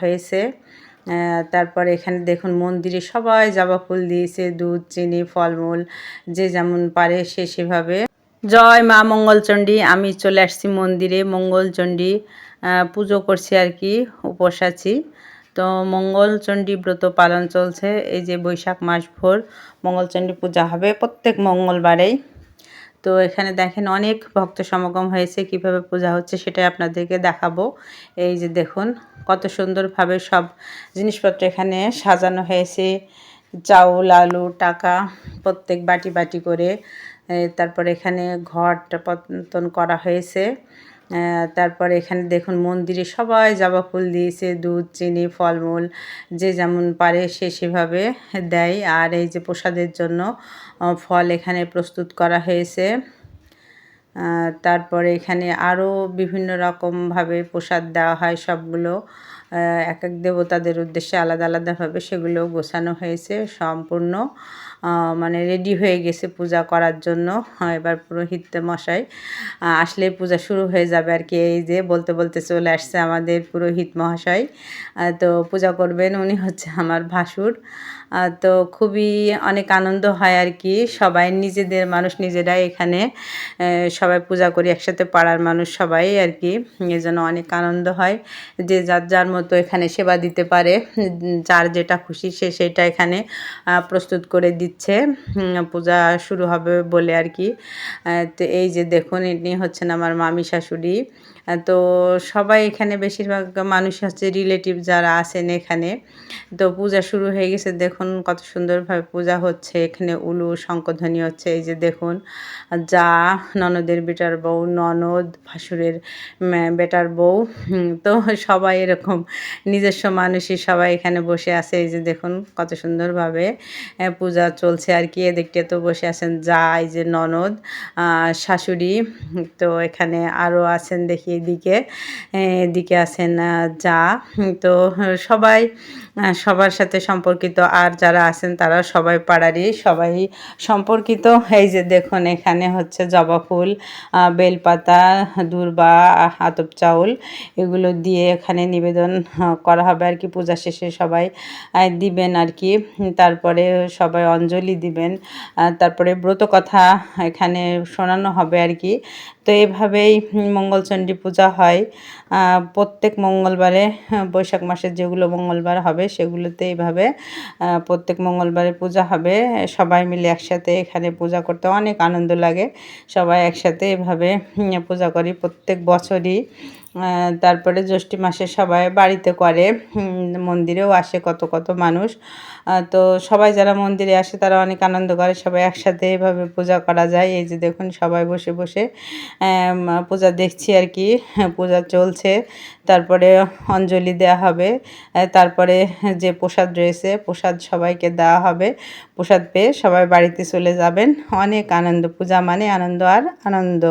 হয়েছে। তারপরে এখানে দেখুন মন্দিরে সবাই জবা ফুল দিয়েছে, দুধ, চিনি, ফলমূল, যে যেমন পারে সে সেভাবে। জয় মা মঙ্গলচণ্ডী, আমি চলে আসছি মন্দিরে, মঙ্গলচণ্ডী পুজো করছি আর কি, উপোস আছি। তো মঙ্গলচণ্ডী ব্রত পালন চলছে, এই যে বৈশাখ মাস ভোর মঙ্গলচণ্ডী পূজা হবে প্রত্যেক মঙ্গলবারেই। তো এখানে দেখেন অনেক ভক্ত সমাগম হয়েছে, কীভাবে পূজা হচ্ছে সেটাই আপনাদেরকে দেখাবো। এই যে দেখুন, কত সুন্দরভাবে সব জিনিসপত্র এখানে সাজানো হয়েছে। চাউল, আলু, টাকা, প্রত্যেক বাটি বাটি করে। তারপর এখানে ঘট পতন করা হয়েছে। তারপরে এখানে দেখুন মন্দিরে সবাই জবা ফুল দিয়েছে, দুধ, চিনি, ফলমূল, যে যেমন পারে সে সেভাবে দেয়। আর এই যে প্রসাদের জন্য ফল এখানে প্রস্তুত করা হয়েছে। তারপরে এখানে আরও বিভিন্ন রকমভাবে প্রসাদ দেওয়া হয় সবগুলো। এক এক দেবতাদের উদ্দেশ্যে আলাদা আলাদাভাবে সেগুলো গোছানো হয়েছে সম্পূর্ণ মানে রেডি হয়ে গেছে পূজা করার জন্য। এবার পুরোহিত মশাই আহ, আসলেই পূজা শুরু হয়ে যাবে আর কি। এই যে বলতে বলতে চলে আসছে আমাদের পুরোহিত মহাশয়। তো পূজা করবেন উনি হচ্ছে আমার ভাসুর। তো খুবই অনেক আনন্দ হয় আর কি। সবাই নিজেদের মানুষ নিজেরাই এখানে সবাই পূজা করি একসাথে পাড়ার মানুষ সবাই আর কি। এই জন্য অনেক আনন্দ হয়। যে যার যার মতো এখানে সেবা দিতে পারে। যার যেটা খুশি সে সেটা এখানে প্রস্তুত করে দিচ্ছে। পূজা শুরু হবে বলে আর কি। তো এই যে দেখুন, ইনি হচ্ছেন আমার মামি শাশুড়ি। তো সবাই এখানে বেশিরভাগ মানুষ হচ্ছে রিলেটিভ যারা আছেন এখানে। তো পূজা শুরু হয়ে গেছে, দেখুন কত সুন্দরভাবে পূজা হচ্ছে। এখানে উলু শঙ্কধ্বনি হচ্ছে, এই যে দেখুন। যা ননদের বেটার বউ, ননদ ভাসুরের বেটার বউ তো সবাই এরকম নিজস্ব মানুষই সবাই এখানে বসে আছে। এই যে দেখুন কত সুন্দরভাবে পূজা চলছে আর কি। এদিকটা তো বসে আছেন যা, এই যে ননদ শাশুড়ি, তো এখানে আরও আছেন দেখি। এদিকে এদিকে আছেন যা। তো সবাই সবার সাথে সম্পর্কিত আর যারা আছেন তারা সবাই পাড়ারই, সবাই সম্পর্কিত। এই যে দেখুন, এখানে হচ্ছে জবা ফুল বেলপাতা, দূর্বা, আতপ চাউল, এগুলো দিয়ে এখানে নিবেদন করা হবে আর কি। পূজা শেষে সবাই দিবেন আর কি। তারপরে সবাই অঞ্জলি দিবেন তারপরে ব্রত কথা এখানে শোনানো হবে আর কি। তো এভাবেই মঙ্গলচণ্ডী পূজা হয়। প্রত্যেক মঙ্গলবারে হ্যাঁ, বৈশাখ মাসের যেগুলো মঙ্গলবার হবে সেগুলোতে এইভাবে প্রত্যেক মঙ্গলবারে পূজা হবে। সবাই মিলে একসাথে এখানে পূজা করতে অনেক আনন্দ লাগে। সবাই একসাথে এভাবে পূজা করি প্রত্যেক বছরই। তারপরে জ্যৈষ্ঠ মাসে সবাই বাড়িতে করে। মন্দিরেও আসে কত কত মানুষ। তো সবাই যারা মন্দিরে আসে তারা অনেক আনন্দ করে, সবাই একসাথে এভাবে পূজা করা যায়। এই যে দেখুন সবাই বসে বসে পূজা দেখছি আর কি। পূজা চলছে। তারপরে অঞ্জলি দেওয়া হবে। তারপরে যে প্রসাদ রয়েছে, প্রসাদ সবাইকে দেওয়া হবে। প্রসাদ পেয়ে সবাই বাড়িতে চলে যাবেন। অনেক আনন্দ, পূজা মানে আনন্দ আর আনন্দ।